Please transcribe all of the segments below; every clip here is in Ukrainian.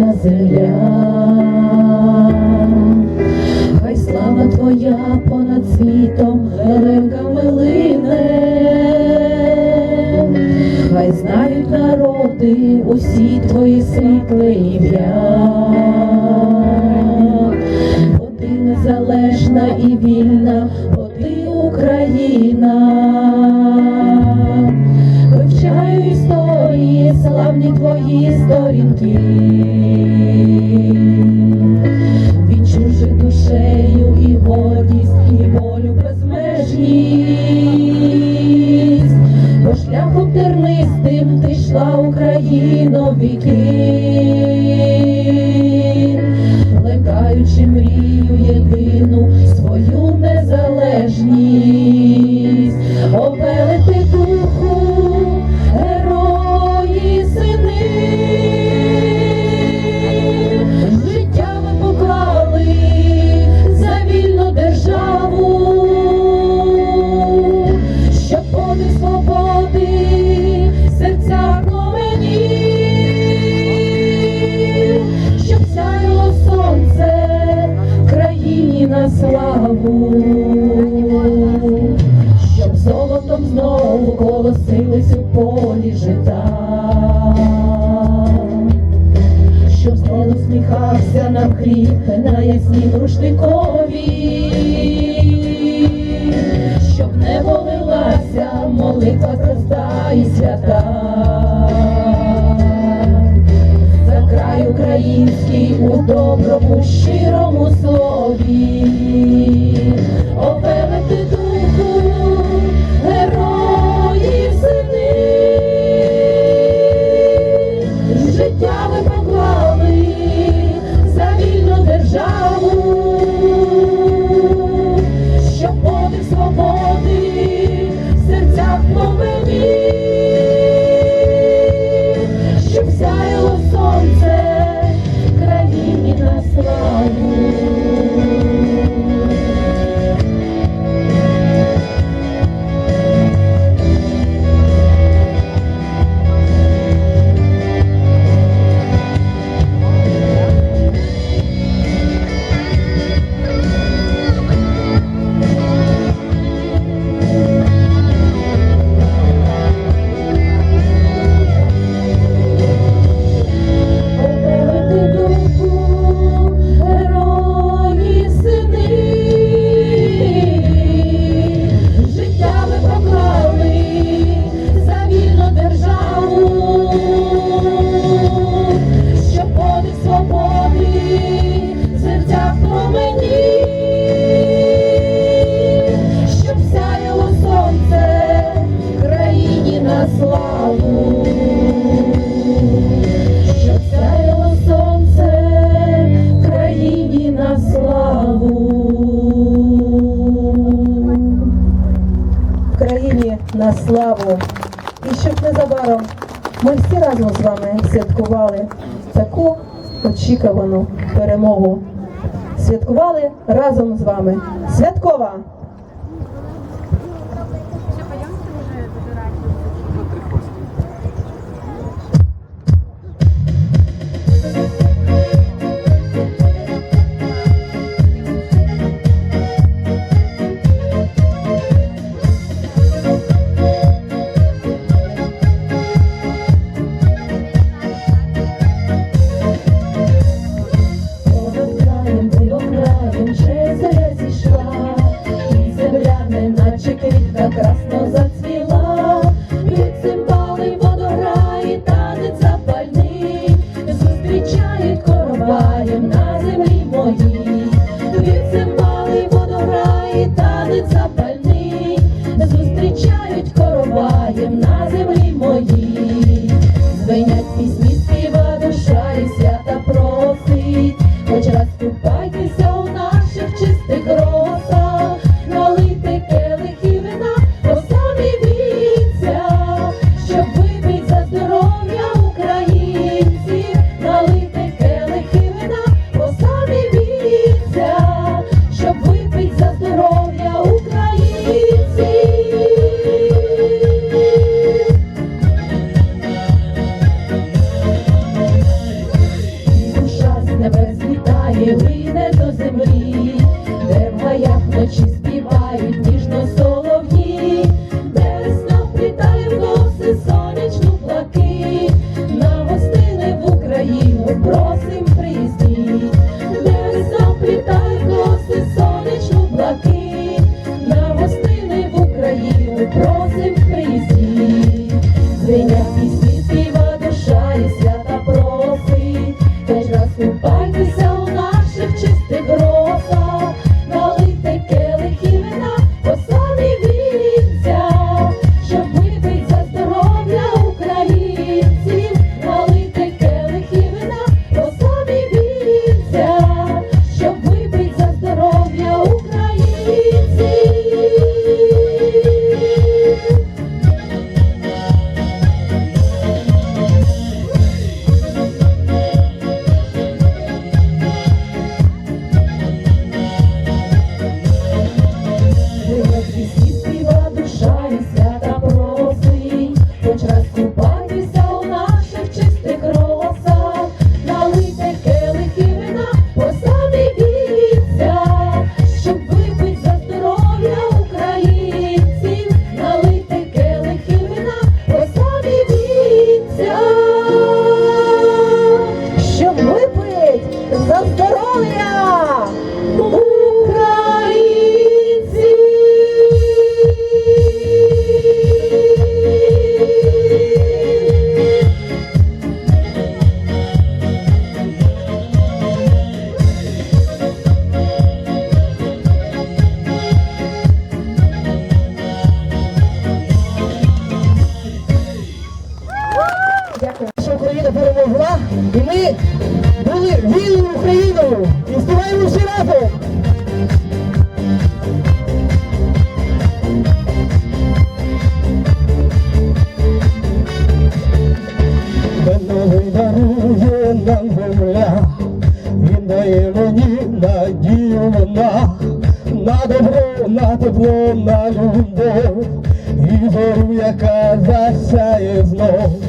безмежна земля. Хай слава твоя понад світом лелеками лине, хай знають народи усі твої світле ім'я, бо ти незалежна і вільна, бо ти Україна. Твої сторінки. Відчувши душею і гордість, і волю безмежність, по шляху тернистим ти йшла Україно віки, на славу, щоб золотом знову колосились у полі жита. Щоб знову сміхався нам хліб на яснім рушникові, щоб не молилася молитва Христа і свята. За край український у доброму, щирому разом з вами святкували таку очікувану перемогу. Святкували разом з вами. Святкова! Дякую. Наша Україна перемогла, і ми були вільною Україною. І співаємо всі разом. Дарує нам земля, він мені надію на добро, на тепло, на любов, і зорю, яка засяє знов,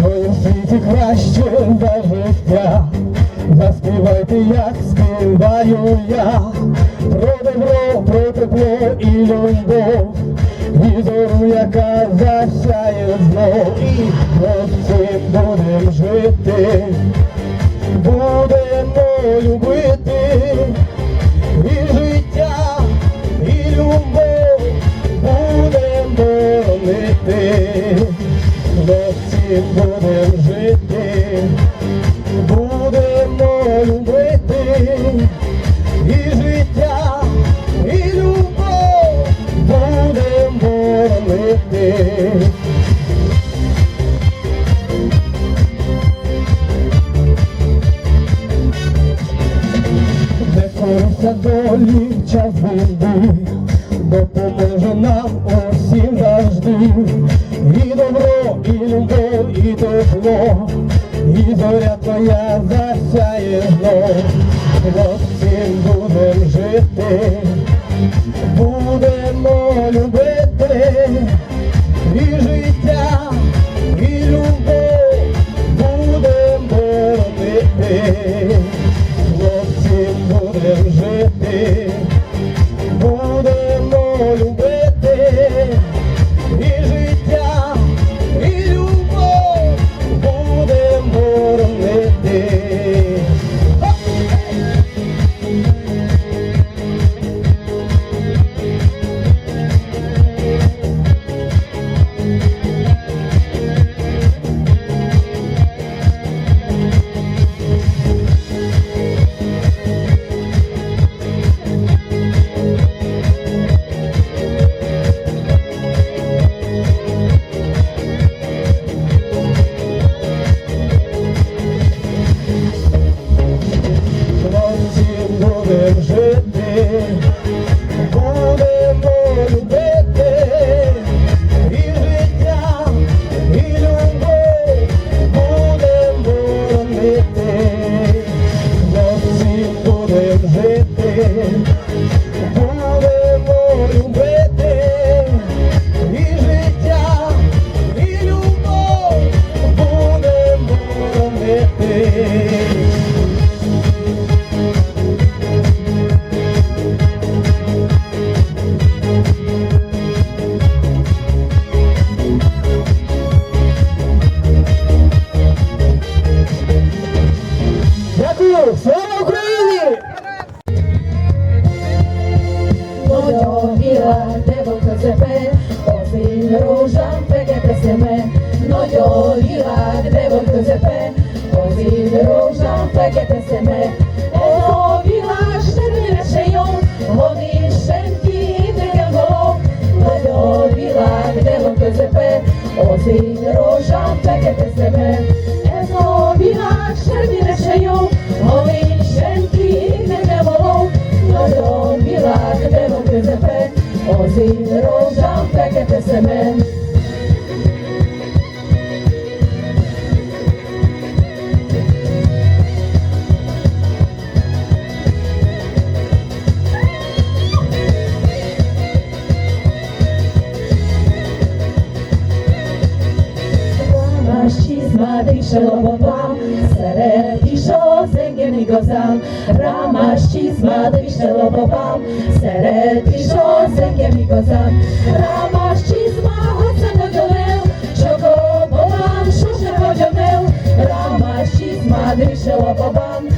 що є в світі краще до життя. Заспівайте, як співаю я, про добро, про тепло і любов, і зору, яка засяє знов, і цим будем жити, будемо любити і тепло, і зоря твоя засяє знов. Всім будем жити, будемо любити і життя, і любов будем боронити. Хлопців будем жити, жити, vila, devo kozepe, ozin ružam pekete seme. No yo vila, devo kozepe, ozin ružam pekete seme. Eno vila, šermi rešejo, oni šenki negamo. No yo vila, devo kozepe, ozin ružam pekete seme. Eno ozin ružam pekete seme. Ramashizma dishelobobam, seret isho zengem igozam. Ramashizma dishelobobam, seret isho zengem igozam. Ramashizma hotzem odolel, shoko bolam shoshe hodjomel. Ramashizma dishelobobam, seret isho zengem igozam.